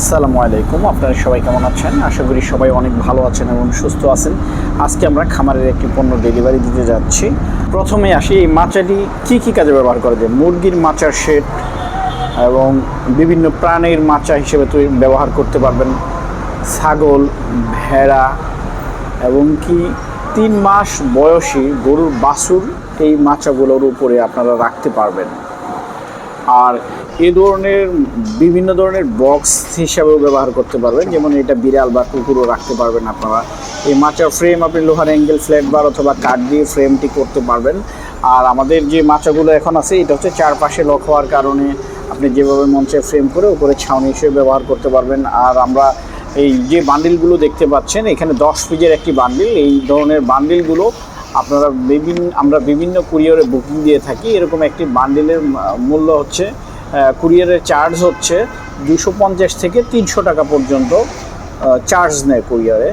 আসসালামু আলাইকুম। আপনারা সবাই কেমন আছেন? আশা করি সবাই অনেক ভালো আছেন এবং সুস্থ আছেন। আজকে আমরা খামারের একটি পণ্য ডেলিভারি দিতে যাচ্ছি। প্রথমে আসি, এই মাচাটি কি কি কাজে ব্যবহার করা যায়? মুরগির মাচার শেড এবং বিভিন্ন প্রাণীর মাচা হিসেবে তৈরি ব্যবহার করতে পারবেন। ছাগল, ভেড়া এবং কি তিন মাস বয়সী গরুর বাছুর এই মাচাগুলোর উপরে আপনারা রাখতে পারবেন। আর এ ধরনের বিভিন্ন ধরনের বক্স হিসাবেও ব্যবহার করতে পারবেন। যেমন এটা বিড়াল বা কুকুরও রাখতে পারবেন আপনারা। এই মাচার ফ্রেম আপনি লোহার অ্যাঙ্গেল ফ্ল্যাট বার অথবা কাঠ দিয়ে ফ্রেমটি করতে পারবেন। আর আমাদের যে মাচাগুলো এখন আছে, এটা হচ্ছে চারপাশে লক হওয়ার কারণে আপনি যেভাবে মঞ্চে ফ্রেম করে উপরে ছাউনি হিসেবে ব্যবহার করতে পারবেন। আর আমরা এই যে বান্ডিলগুলো দেখতে পাচ্ছেন, এখানে দশ পিজের একটি বান্ডিল এই ধরনের বান্ডিলগুলো আপনারা বিভিন্ন, আমরা বিভিন্ন কুরিয়ারে বুকিং দিয়ে থাকি। এরকম একটি বান্ডিলের মূল্য হচ্ছে কুরিয়ারের চার্জ হচ্ছে দুশো পঞ্চাশ থেকে তিনশো টাকা পর্যন্ত চার্জ নেয় কুরিয়ারে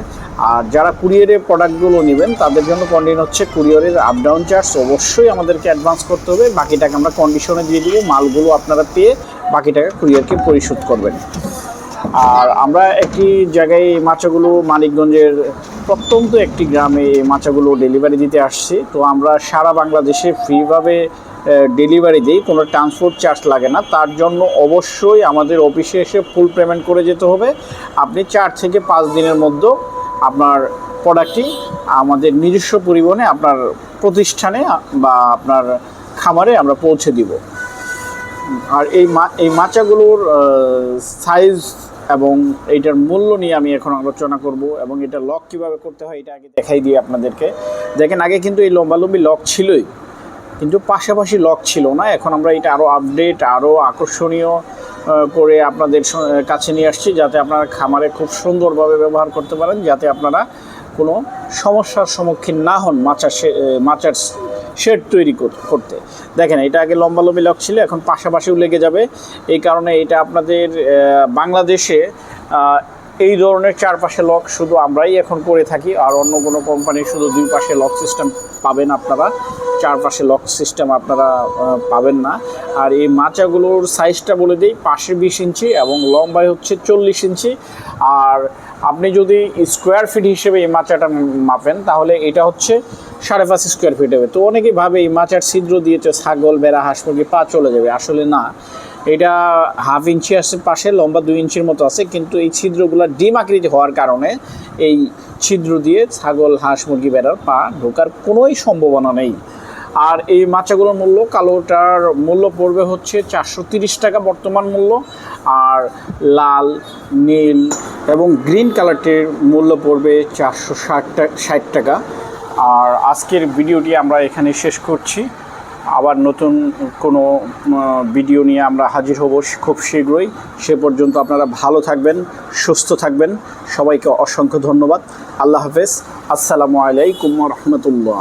আর যারা কুরিয়ারে প্রোডাক্টগুলো নেবেন, তাদের জন্য কন্ডিশন হচ্ছে কুরিয়ারের আপ ডাউন চার্জ অবশ্যই আমাদেরকে অ্যাডভান্স করতে হবে। বাকি টাকা আমরা কন্ডিশনে দিয়ে দিব, মালগুলো আপনারা পেয়ে বাকি টাকা কুরিয়ারকে পরিশোধ করবেন। আর আমরা একটি জায়গায় এই মাচাগুলো মানিকগঞ্জের প্রত্যন্ত একটি গ্রামে এই মাচাগুলো ডেলিভারি দিতে আসছি। তো আমরা সারা বাংলাদেশে ফ্রিভাবে ডেলিভারি দিই, কোনো ট্রান্সপোর্ট চার্জ লাগে না। তার জন্য অবশ্যই আমাদের অফিসে এসে ফুল পেমেন্ট করে যেতে হবে। আপনি চার থেকে পাঁচ দিনের মধ্যে আপনার প্রোডাক্টটি আমাদের নিজস্ব পরিবহনে, আপনার প্রতিষ্ঠানে বা আপনার খামারে আমরা পৌঁছে দিব। আর এই মা, এই মাচাগুলোর সাইজ এবং এইটার মূল্য নিয়ে আমি এখন আলোচনা করব এবং এটা লক কীভাবে করতে হয় এটা আগে দেখাই দিই আপনাদেরকে। দেখেন, আগে কিন্তু এই লম্বালম্বি লক ছিলই, কিন্তু পাশাপাশি লক ছিল না। এখন আমরা এটা আরও আপডেট আরও আকর্ষণীয় করে আপনাদের কাছে নিয়ে আসছি যাতে আপনারা খামারে খুব সুন্দরভাবে ব্যবহার করতে পারেন, যাতে আপনারা কোনো সমস্যার সম্মুখীন না হন মাচার মাচার শেড তৈরি কর- করতে। দেখেন, এটা আগে লম্বা লম্বি লক ছিল, এখন পাশাপাশিও লেগে যাবে। এই কারণে এটা আপনাদের বাংলাদেশে এই ধরনের চারপাশে লক শুধু আমরাই এখন করে থাকি, আর অন্য কোনো কোম্পানি শুধু দুই পাশে লক সিস্টেম পাবেন আপনারা। চারপাশে লক সিস্টেম আপনারা পাবেন না। আর এই মাচাগুলোর সাইজটা বলে দিই পাশে বিশ ইঞ্চি এবং লম্বায় হচ্ছে চল্লিশ ইঞ্চি। আর আপনি যদি স্কোয়ার ফিট হিসেবে এই মাচাটা মাপেন, তাহলে এটা হচ্ছে সাড়ে পাঁচ স্কোয়ার ফিট হবে। তো অনেকেই ভাবে এই মাচার ছিদ্র দিয়েছে ছাগল, বেড়া, হাঁস মুরগি পা চলে যাবে। আসলে না। এটা হাফ ইঞ্চি আছে পাশে, লম্বা দুই ইঞ্চির মতো আছে, কিন্তু এই ছিদ্রগুলো ডিম আকৃতি হওয়ার কারণে এই ছিদ্র দিয়ে ছাগল, হাঁস মুরগি, বেড়ার পা ঢোকার কোনোই সম্ভাবনা নেই। আর এই মাচাগুলোর মূল্য, কালোটার মূল্য পড়বে হচ্ছে চারশো টাকা বর্তমান মূল্য। আর লাল, নীল এবং গ্রিন কালারটির মূল্য পড়বে চারশো ষাট টাকা। আর আজকের ভিডিওটি আমরা এখানে শেষ করছি। আবার নতুন কোনো ভিডিও নিয়ে আমরা হাজির হব খুব শীঘ্রই। সে পর্যন্ত আপনারা ভালো থাকবেন, সুস্থ থাকবেন। সবাইকে অসংখ্য ধন্যবাদ। আল্লাহ হাফেজ। আসসালামু আলাইকুম রহমতুল্লাহ।